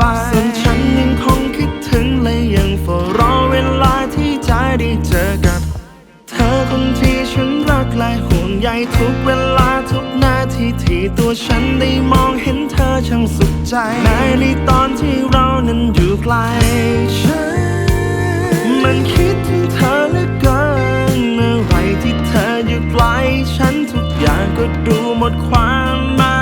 บายส่วนฉันยังคงคิดถึงและยังเฝ้ารอเวลาที่จะได้เจอกับ เธอคนที่ฉันรักและห่วงใยทุกเวลาทุกนาทีที่ตัวฉันได้มองเห็นเธอช่างสุขใจแม้ในตอนที่เรานั้นอยู่ไกลฉันมันคิดถึงเธอเหลือเกินเมื่อไหรที่เธออยู่ไกลฉันทุกอย่างก็ดูหมดความหมาย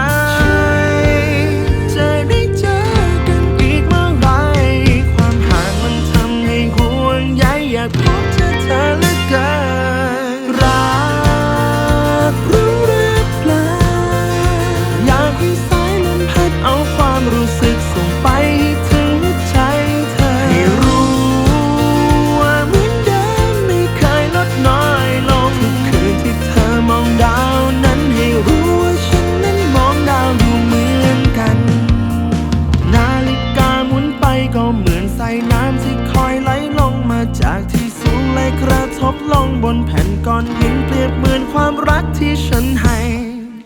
บลงบนแผ่นก้อนหินเปรียบเหมือนความรักที่ฉันให้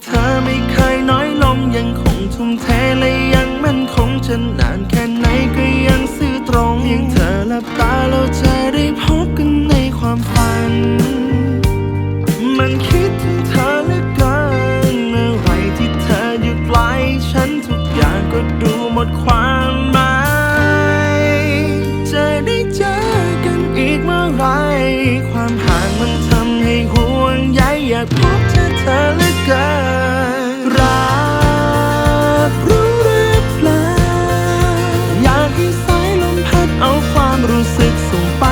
เธอไม่เคยน้อยลงยังคงทุ่มเทและยังมั่นคงจะน อเธอเหลือเกินรักรู้หรือเปล่าอยากให้สายลมพัดเอาความรู้สึกส่งไป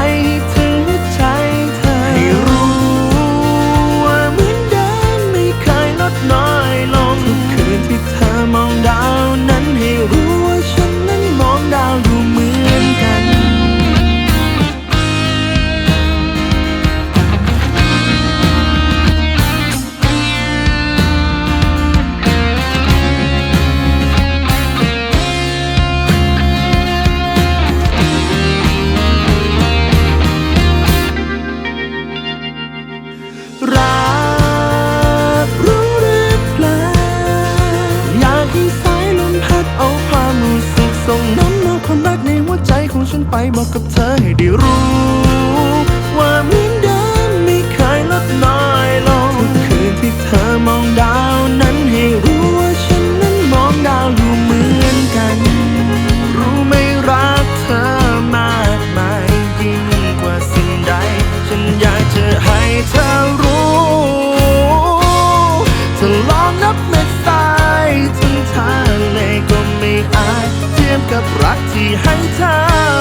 บอกกับเธอให้ได้รู้ ว่าเหมือนเดิมไม่เคยลดน้อยลงทุกคืนที่เธอมองดาวนั้นให้รู้ว่าฉันนั้นมองดาวอยู่เหมือนกัน รู้ไหมรักเธอมากมายยิ่งกว่าสิ่งใด ฉันอยากจะให้เธอรู้ถ้าลองนับเม็ดทรายถึงทะเลก็ไม่อาจเทียมกับรักที่ให้เธอ